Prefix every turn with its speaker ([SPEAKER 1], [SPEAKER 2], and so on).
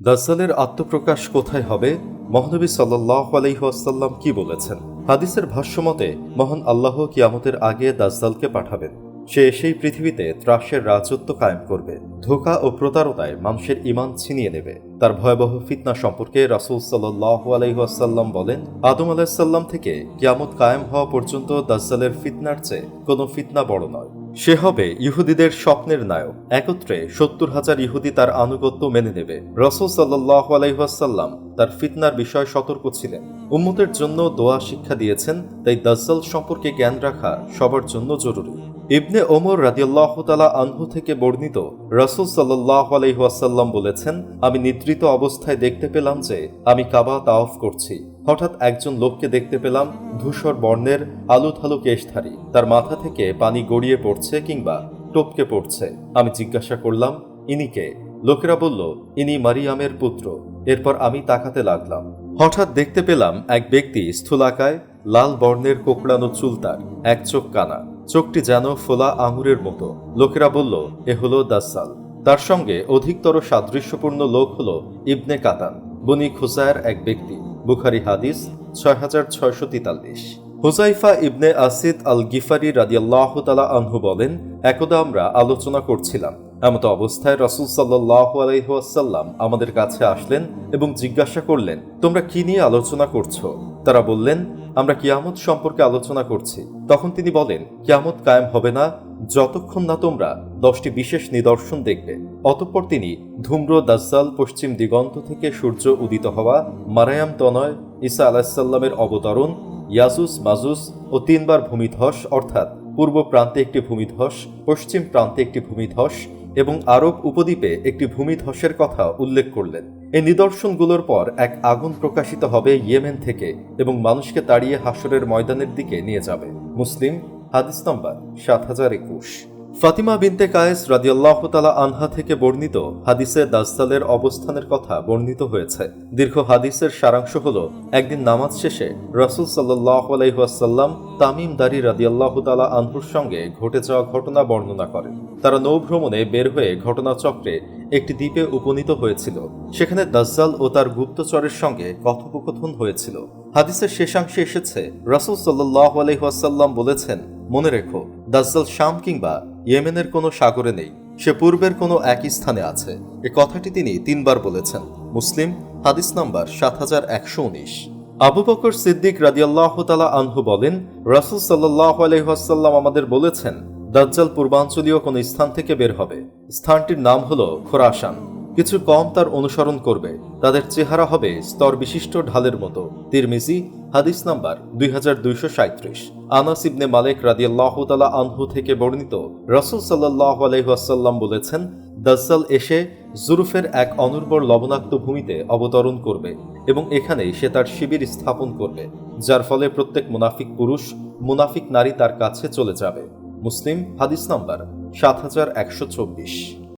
[SPEAKER 1] দাজ্জালের আত্মপ্রকাশ কোথায় হবে? মহানবী সাল্লাহ আলহিহাসাল্লাম কি বলেছেন? হাদিসের ভাষ্যমতে মহান আল্লাহ কিয়ামতের আগে দাজ্জালকে পাঠাবেন। সে এসেই পৃথিবীতে ত্রাসের রাজত্ব কায়েম করবে। ধোকা ও প্রতারণায় মানুষের ইমান ছিনিয়ে নেবে। তার ভয়াবহ ফিতনা সম্পর্কে রাসুল সাল্লাহ আলহিহাসাল্লাম বলেন, আদম আলাহিসাল্লাম থেকে কিয়ামত কায়েম হওয়া পর্যন্ত দাজ্জালের ফিতনার চেয়ে কোনো ফিতনা বড় নয়। সে হবে ইহুদিদের স্বপ্নের নায়ক। একত্রে সত্তর হাজার ইহুদি তার আনুগত্য মেনে নেবে। রসুল সাল্লাহ আলাইহাসাল্লাম তার ফিতনার বিষয়ে সতর্ক ছিলেন। উম্মতের জন্য দোয়া শিক্ষা দিয়েছেন, তাই দাজ্জাল সম্পর্কে জ্ঞান রাখা সবার জন্য জরুরি। ইবনে ওমর রাদিয়াল্লাহ তালা আনহু থেকে বর্ণিত রসুল সাল্লাহ আলহিহাসাল্লাম বলেছেন, আমি নিদ্রিত অবস্থায় দেখতে পেলাম যে আমি কাবা তাওফ করছি। হঠাৎ একজন লোককে দেখতে পেলাম ধূসর বর্ণের আলুথালু কেশধারী। তার মাথা থেকে পানি গড়িয়ে পড়ছে কিংবা টপকে পড়ছে। আমি জিজ্ঞাসা করলাম, ইনি কে? লোকেরা বলল, ইনি মারিয়ামের পুত্র। এরপর আমি তাকাতে লাগলাম। হঠাৎ দেখতে পেলাম এক ব্যক্তি স্থূলাকায় লাল বর্ণের কোকড়ানো চুল তার, এক চোখ কানা। চোখটি যেন ফোলা আঙুরের মতো। লোকেরা বলল, এ হলো দাসাল তার সঙ্গে অধিকতর সাদৃশ্যপূর্ণ লোক হল ইবনে কাতান, বনি খুসায়ের এক ব্যক্তি। বুখারি হাদিস ছয় হাজার ছয়শো তেতাল্লিশ। হুজাইফা ইবনে আসিদ আল গিফারি রাদিয়াল্লাহ তালা আনহু বলেন, একদা আমরা আলোচনা করছিলাম। এমত অবস্থায় রসুল সাল্লাহ আলাইহাসাল্লাম আমাদের কাছে আসলেন এবং জিজ্ঞাসা করলেন, তোমরা কি নিয়ে আলোচনা করছ? তারা বললেন, আমরা কিয়ামত সম্পর্কে আলোচনা করছি। তখন তিনি বলেন, কিয়ামত কায়েম হবে না, যতক্ষণ না তোমরা দশটি বিশেষ নিদর্শন দেখবে। অতঃপর তিনি ধূম্র দাজ্জাল পশ্চিম দিগন্ত থেকে সূর্য উদিত হওয়া মারায়াম তনয়, ঈসা আলাহিসাল্লামের অবতরণ, ইয়াজুস, মাজুস ও তিনবার ভূমিধস অর্থাৎ পূর্ব প্রান্তে একটি ভূমিধস পশ্চিম প্রান্তে একটি ভূমিধস এবং আরব উপদ্বীপে একটি ভূমিধসের কথা উল্লেখ করলেন। এই নিদর্শনগুলোর পর এক আগুন প্রকাশিত হবে ইয়েমেন থেকে এবং মানুষকে তাড়িয়ে হাসরের ময়দানের দিকে নিয়ে যাবে। মুসলিম, হাদিস নম্বর সাত হাজার একুশ। ফাতিমা বিনতে কায়েস রাদিয়াল্লাহ তালা আনহা থেকে বর্ণিত হাদিসে দাস্তালের অবস্থানের কথা বর্ণিত হয়েছে। দীর্ঘ হাদিসের সারাংশ হল, একদিন নামাজ শেষে রসুল সাল্লাহ আলাইহাসাল্লাম তামিম দারি রাদিয়াল্লাহ তালা আনহুর সঙ্গে ঘটে যাওয়া ঘটনা বর্ণনা করেন। তারা নৌভ্রমণে বের হয়ে ঘটনাচক্রে একটি দ্বীপে উপনীত হয়েছিল। সেখানে দাজ্জাল ও তার গুপ্তচরের সঙ্গে কথোপকথন হয়েছিল। হাদিসের শেষাংশে এসেছে, রাসুল সাল্লাহ আলহিহাসাল্লাম বলেছেন, মনে রেখো, দাজ্জাল শাম কিংবা ইয়েমেনের কোনো সাগরে নেই, সে পূর্বের কোনো একই স্থানে আছে। এ কথাটি তিনি তিনবার বলেছেন। মুসলিম, হাদিস নাম্বার সাত হাজার একশো উনিশ। আবু বকর সিদ্দিক রাদিয়াল্লাহ তালা আনহু বলেন, রাসুল সাল্লাহ আলহাসাল্লাম আমাদের বলেছেন, দাজ্জাল পূর্বাঞ্চলীয় কোন স্থান থেকে বের হবে। স্থানটির নাম হল খোরাসান। কিছু কম তার অনুসরণ করবে, তাদের চেহারা হবে স্তর বিশিষ্ট ঢালের মতো। তিরমিজি, হাদিস নাম্বার দুই হাজার দুইশো সাঁত্রিশ আনাস ইবনে মালিক রাদিয়াল্লাহ তালা আনহু থেকে বর্ণিত রসুল সাল্লাহ আলহাসাল্লাম বলেছেন, দাজ্জাল এসে জুরুফের এক অনুর্বর লবণাক্ত ভূমিতে অবতরণ করবে এবং এখানে সে তার শিবির স্থাপন করবে, যার ফলে প্রত্যেক মুনাফিক পুরুষ, মুনাফিক নারী তার কাছে চলে যাবে। মুসলিম, হাদিস নাম্বার সাত হাজার একশো চব্বিশ।